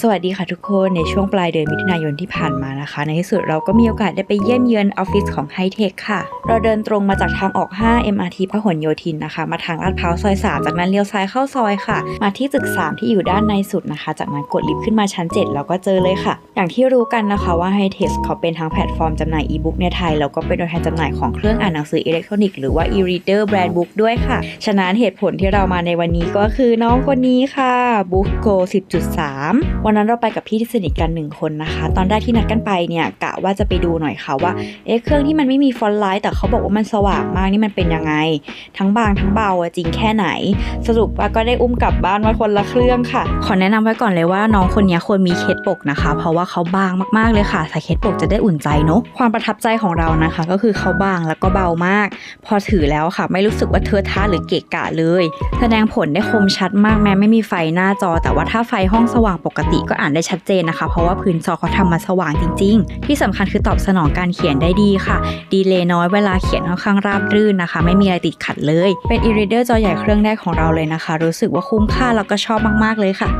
สวัสดีค่ะทุกคนในช่วงปลายเดือนมิถุนายนที่ผ่านมานะคะ ในที่สุดเราก็มีโอกาสได้ไปเยี่ยมเยือนออฟฟิศของไฮเทคค่ะ เราเดินตรงมาจากทางออก 5 MRT พหลโยธินนะคะ มาทางลาดพร้าวซอย 3 จากนั้นเลี้ยวซ้ายเข้าซอยค่ะ มาที่ตึก 3 ที่อยู่ด้านในสุดนะคะ จากนั้นกดลิฟต์ขึ้นมาชั้น7แล้วก็เจอเลยค่ะ อย่างที่รู้กันนะคะว่าไฮเทคเขาเป็นทั้งแพลตฟอร์มจำหน่ายอีบุ๊กในไทยแล้วก็เป็นตัวแทนจำหน่ายของเครื่องอ่านหนังสืออิเล็กทรอนิกส์หรือว่า e-reader brand book ด้วยค่ะฉะนั้นเหตุผลที่เรามาในวันนี้ก็คือน้องคนนี้ค่ะ Book Go 10.3วันนั้นเราไปกับพี่ที่สนิทกันหนึ่งคนนะคะ ตอนแรกที่นัดกันไปเนี่ยกะว่าจะไปดูหน่อยค่ะว่าเอ๊ะเครื่องที่มันไม่มีฟอนต์ไลท์แต่เขาบอกว่ามันสว่างมากนี่มันเป็นยังไง ทั้งบางทั้งเบาอะจริงแค่ไหน สรุปว่าก็ได้อุ้มกลับบ้านมาคนละเครื่องค่ะ ขอแนะนำไว้ก่อนเลยว่าน้องคนนี้ควรมีเคสปกนะคะ เพราะว่าเขาบางมากๆเลยค่ะใส่เคสปกจะได้อุ่นใจเนอะความประทับใจของเรานะคะ ก็คือเขาบางแล้วก็เบามาก พอถือแล้วค่ะ ไม่รู้สึกว่าเทอะทะหรือเกะกะเลย แสดงผลได้คมชัดมากแม้ไม่มีไฟหน้าจอ แต่ว่าถ้าไฟห้องสว่างปกติก็อ่านได้ชัดเจนนะคะ เพราะว่าพื้นจอเขาทำมาสว่างจริง ๆ ที่สำคัญคือตอบสนองการเขียนได้ดีค่ะ ดีเลย์น้อยเวลาเขียนค่อนข้างราบรื่นนะคะ ไม่มีอะไรติดขัดเลย เป็น e-reader จอใหญ่เครื่องแรกของเราเลยนะคะ รู้สึกว่าคุ้มค่าแล้วก็ชอบมาก ๆ เลยค่ะ